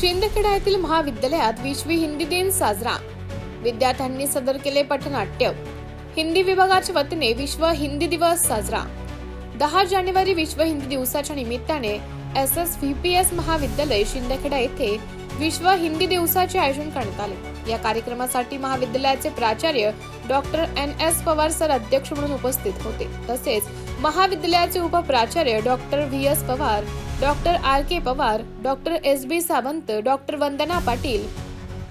शिंदखेडा येथील महाविद्यालयात विश्वी हिंदी दिन साजरा. विद्यार्थ्यांनी सदर केले पथनाट्य हिंदी विभागाच्या वतीने विश्व हिंदी दिवस साजरा. दहा जानेवारी विश्व हिंदी दिवसाच्या निमित्ताने S S V P S महाविद्यालय शिंदखेडा येथे विश्व हिंदी दिवसाचे आयोजन करण्यात आले. या कार्यक्रमासाठी महाविद्यालयाचे प्राचार्य doctor N S Pawar sir अध्यक्ष म्हणून उपस्थित होते. तसेच महाविद्यालयाचे उपप्राचार्य doctor V S Pawar doctor R K Pawar doctor S B Sawant doctor Vandana Patil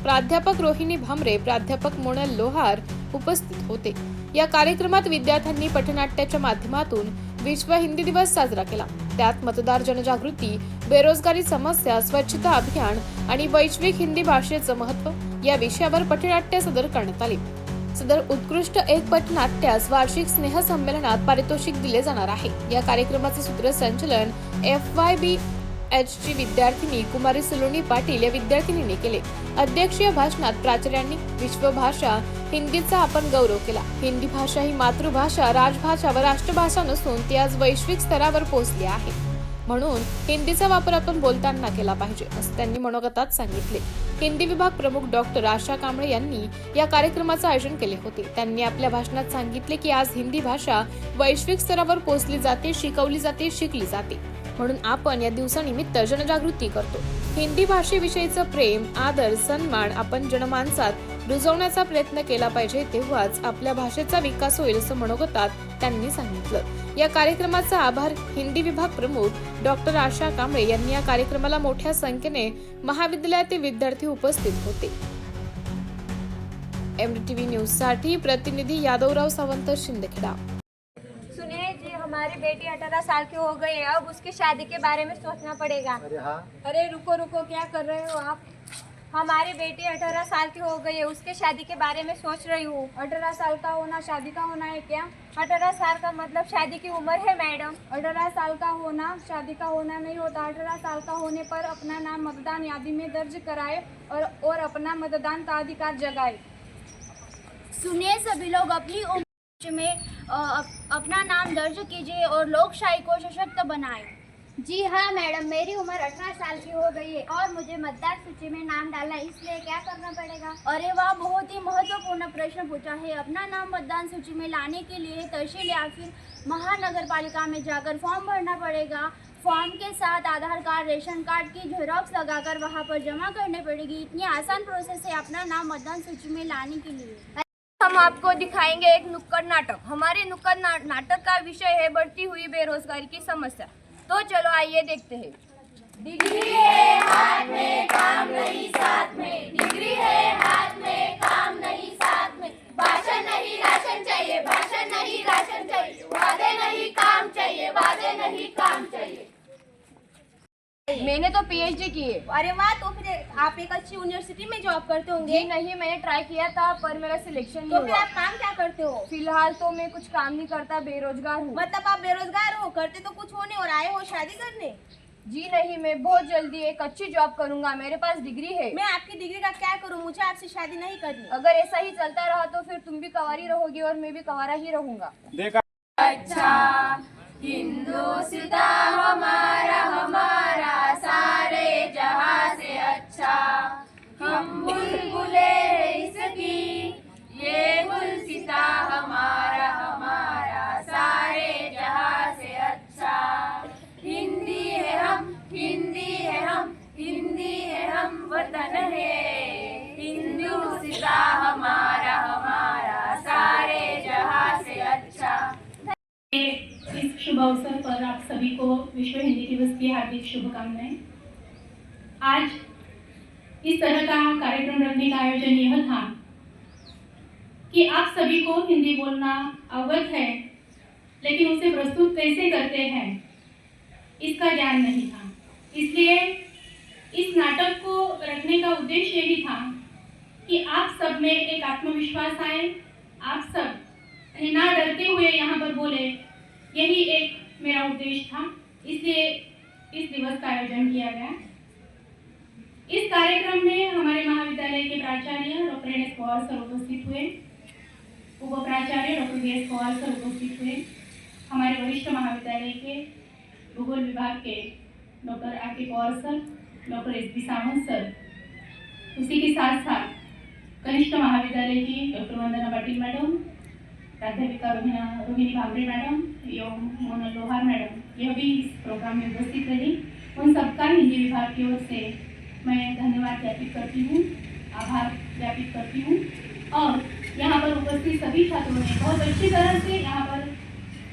प्राध्यापक रोहिणी भामरे प्राध्यापक मोनल लोहार उपस्थित होते. या कार्यक्रमात विद्यार्थ्यांनी पथनाट्याच्या माध्यमातून विश्व हिंदी दिवस साजरा केला. त्यात मतदार जनजागृती बेरोजगारी समस्या स्वच्छता अभियान आणि वैश्विक हिंदी भाषेचं महत्त्व या विषयावर पथनाट्य सादर करण्यात आले. सदर उत्कृष्ट एक पथनाट्यास वार्षिक स्नेह संमेलनात पारितोषिक दिले जाणार आहे. या कार्यक्रमाचे सूत्रसंचलन एफ वाय बी एच ची विद्यार्थिनी कुमारी सलोनी पाटील या विद्यार्थिनीने केले. अध्यक्षीय भाषणात प्राचार्यांनी विश्वभाषा हिंदीचा आपण गौरव केला. हिंदी भाषा ही मातृभाषा राजभाषा व राष्ट्रभाषा नसून ती आज वैश्विक स्तरावर पोहोचली आहे. म्हणून हिंदीचा वापर आपण बोलताना केला पाहिजे असं त्यांनी मनोगतात सांगितले. हिंदी विभाग प्रमुख डॉक्टर आशा कांबळे यांनी या कार्यक्रमाचं आयोजन केले होते. त्यांनी आपल्या भाषणात सांगितले की आज हिंदी भाषा वैश्विक स्तरावर पोहोचली जाते शिकवली जाते शिकली जाते. म्हणून आपण या दिवसानिमित्त जनजागृती करतो. हिंदी भाषेविषयीचं प्रेम आदर सन्मान आपण जनमानसात रुजवण्याचा प्रयत्न केला पाहिजे तेव्हाच आपल्या भाषेचा विकास होईल असं मनोगतात त्यांनी सांगितलं. या कार्यक्रमाचा आभार हिंदी विभाग प्रमुख डॉक्टर आशा कांबळे यांनी या कार्यक्रमाला मोठ्या संख्येने महाविद्यालयातील विद्यार्थी उपस्थित होते. एमटीव्ही न्यूजसाठी प्रतिनिधी यादवराव सावंत शिंदखेडा. सुनिए जी हमारी बेटी अठारह साल की हो गई है अब उसकी शादी के बारे में सोचना पड़ेगा। अरे हाँ। अरे रुको रुको क्या कर रहे हो आप? हमारी बेटी अठारह साल की हो गई है, उसके शादी के बारे में सोच रही हूँ। अठारह साल का होना, शादी का होना है क्या? अठारह साल का मतलब शादी की उम्र है, मैडम। अठारह साल का होना, शादी का होना नहीं होता। अठारह साल का होने पर अपना नाम मतदान यादी में दर्ज कराए और और अपना मतदान का अधिकार जगाए। सुनिए सभी लोग, अपनी उम्र में अपना नाम दर्ज कीजिए और लोकशाही को सशक्त बनाएँ। जी हाँ मैडम, मेरी उम्र अठारह साल की हो गई है और मुझे मतदार सूची में नाम डालना इसलिए क्या करना पड़ेगा? अरे वाह, बहुत ही महत्वपूर्ण प्रश्न पूछा है। अपना नाम मतदान सूची में लाने के लिए तहसील या फिर महानगर पालिका में जाकर फॉर्म भरना पड़ेगा। फॉर्म के साथ आधार कार्ड, रेशन कार्ड की झेरॉक्स लगाकर वहाँ पर जमा करनी पड़ेगी। इतनी आसान प्रोसेस है अपना नाम मतदान सूची में लाने के लिए। हम आपको दिखाएँगे एक नुक्कड़ नाटक। हमारे नुक्कड़ नाटक का विषय है, बढ़ती हुई बेरोजगारी की समस्या। तो चलो आइए देखते हैं। डिग्री है हाथ में, काम नहीं साथ में। डिग्री है हाथ में, काम नहीं साथ में। भाषण नहीं, राशन चाहिए, भाषण नहीं, राशन चाहिए। वादे नहीं, काम चाहिए, वादे नहीं, काम मैंने तो पीएचडी की है। अरे वाह तो फिर आप एक अच्छी यूनिवर्सिटी में जॉब करते होंगे। जी नहीं मैंने ट्राई किया था पर मेरा सिलेक्शन नहीं तो फिर हुआ। आप काम क्या करते हो? फ़िलहाल तो मैं कुछ काम नहीं करता बेरोजगार हूँ। मतलब आप बेरोजगार हो करते तो कुछ होने और आए हो शादी करने? जी नहीं मैं बहुत जल्दी एक अच्छी जॉब करूँगा मेरे पास डिग्री है। मैं आपकी डिग्री का क्या करूँ? मुझे आपसे शादी नहीं करनी। अगर ऐसा ही चलता रहा तो फिर तुम भी कवारी रहोगी और मैं भी कवारा ही रहूँगा। देखा। इस शुभ अवसर पर आप सभी को विश्व हिंदी दिवस की हार्दिक शुभकामनाएँ। आज इस तरह का कार्यक्रम रखने का आयोजन यह था कि आप सभी को हिंदी बोलना अवगत है, लेकिन उसे प्रस्तुत कैसे करते हैं, इसका ज्ञान नहीं था। इसलिए इस नाटक को रखने का उद्देश्य यही था कि आप सब में एक आत्मविश्वास आए, आप सब ना डरते हुए यही एक मेरा उद्देश्य था। इसलिए इस दिवस का आयोजन किया गया। इस कार्यक्रम में हमारे महाविद्यालय के प्राचार्य doctor N S Pawar sir उपस्थित हुए। उप प्राचार्य doctor V S Pawar sir उपस्थित हुए। हमारे वरिष्ठ महाविद्यालय के भूगोल विभाग के doctor R K Pawar sir, doctor S P Sawant sir. उसी के साथ साथ कनिष्ठ महाविद्यालय की डॉक्टर वंदना पाटिल मैडम प्राध्यापिका रोहिणा रोहिणी भांबरे मैडम एवं मोना लोहार मैडम यह भी इस प्रोग्राम में उपस्थित रही उन सबका हिंदी विभाग की ओर से मैं धन्यवाद ज्ञापित करती हूँ आभार ज्ञापित करती हूँ और यहाँ पर उपस्थित सभी छात्रों ने बहुत अच्छी तरह से यहाँ पर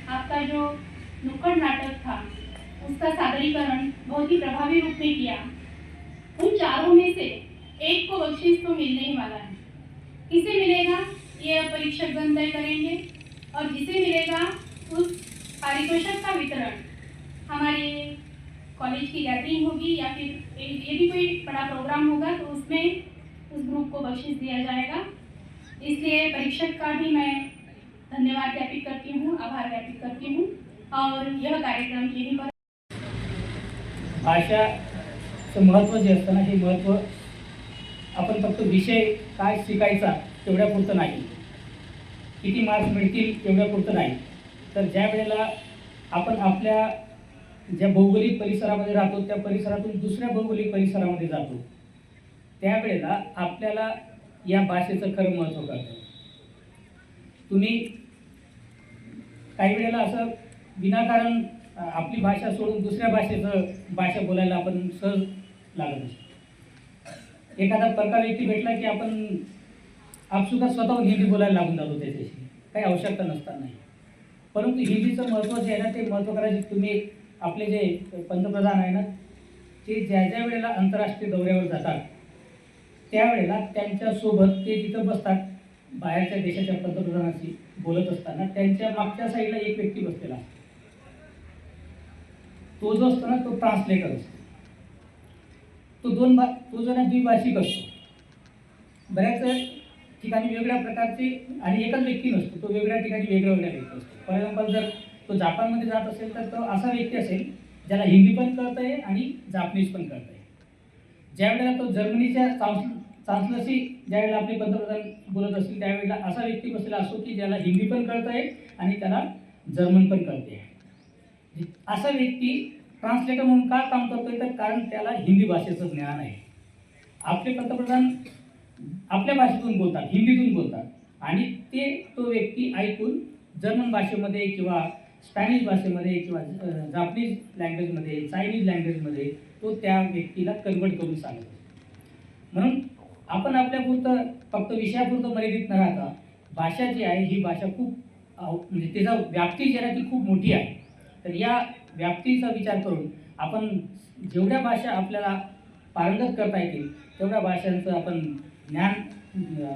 आपका जो नुक्कड़ नाटक था उसका सादरीकरण बहुत ही प्रभावी रूप में किया उन चारों में से एक को बख्शीश तो मिलने ही वाला है किसे मिलेगा ये परीक्षक गण तय करेंगे और जिसे मिलेगा उस पारितोषक का वितरण। हमारे कॉलेज की गैदरिंग होगी या फिर यदि कोई बड़ा प्रोग्राम होगा तो उसमें उस ग्रुप को बख्शिश दिया जाएगा। इसलिए परीक्षक का भी मैं धन्यवाद ज्ञापित करती हूँ आभार ज्ञापित करती हूँ और यह कार्यक्रम यही पर भाषाचं महत्त्व जे असतं ना हे महत्त्व आपण फक्त विषय काय शिकायचा तेवढ्यापुरतं नाही. किती मार्क्स मिळतील एवढ्यापुरतं नाही. तर ज्या वेळेला आपण आपल्या ज्या भौगोलिक परिसरामध्ये राहतो त्या परिसरातून दुसऱ्या भौगोलिक परिसरामध्ये जातो त्यावेळेला आपल्याला या भाषेचं खरं महत्त्व कळतं. तुम्ही काही वेळेला असं विनाकारण आपली भाषा सोडून दुसऱ्या भाषेचं भाषा बोलायला आपण सहज लागत असतो. एखादा प्रकार व्यक्ती भेटला की आपण आपसुद्धा स्वतःहून हिंदी बोलायला लागून जातो त्याच्याशी. काही आवश्यकता नसतानाही परंतु हिंदीचं महत्त्व जे आहे ना ते महत्त्व करायचे तुम्ही आपले जे पंतप्रधान आहे ना ते ज्या ज्या वेळेला आंतरराष्ट्रीय दौऱ्यावर जातात त्यावेळेला त्यांच्यासोबत ते तिथं बसतात बाहेरच्या देशाच्या पंतप्रधानाशी बोलत असताना त्यांच्या मागच्या साईडला एक व्यक्ती बसलेला असतो. तो जो असतो ना तो ट्रान्सलेटर असतो. तो दोन भा तो जरा द्विभाषिक असतो. बऱ्याच ठिकाणी वेगळ्या प्रकारचे आणि एकच व्यक्ती नसतो तो वेगळ्या ठिकाणी वेगळ्या वेगळ्या व्यक्ती असतो. फॉर एक्झाम्पल जर तो जापानमध्ये जात असेल तर तो असा व्यक्ती असेल ज्याला हिंदी पण कळतं आहे आणि जापनीज पण कळतं आहे. ज्यावेळेला तो जर्मनीच्या चान्स चान्सलरशी ज्यावेळेला आपले पंतप्रधान बोलत असतील त्यावेळेला असा व्यक्ती बसलेला असतो की ज्याला हिंदी पण कळतं आहे आणि त्याला जर्मन पण कळते असा व्यक्ती ट्रान्सलेटर म्हणून का काम करतोय? तर कारण त्याला हिंदी भाषेचं ज्ञान आहे. आपले पंतप्रधान आपल्या भाषेतून बोलतात हिंदीतून बोलतात. आणि ते तो व्यक्ती ऐकून जर्मन भाषेमध्ये किंवा स्पॅनिश भाषेमध्ये किंवा जापनीज लँग्वेजमध्ये चायनीज लँग्वेजमध्ये तो त्या व्यक्तीला कन्वर्ट करून सांगतो. म्हणून आपण आपल्यापुरतं फक्त विषयापुरतं मर्यादित न राहता भाषा जी आहे ही भाषा खूप म्हणजे त्याचा व्याप्ती जी आहे ती खूप मोठी आहे. तर या व्याप्तीचा विचार करून आपण जेवढ्या भाषा आपल्याला पारंगत करता येतील तेवढ्या भाषांचं आपण ज्ञान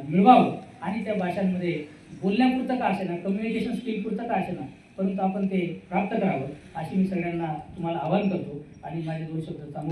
मिळवावं. आणि त्या भाषांमध्ये बोलण्यापुरतं का असेना कम्युनिकेशन स्किलपुरतं का असेना परंतु आपण ते प्राप्त करावं अशी मी सगळ्यांना तुम्हाला आवाहन करतो. आणि माझे दोन शब्द चांगले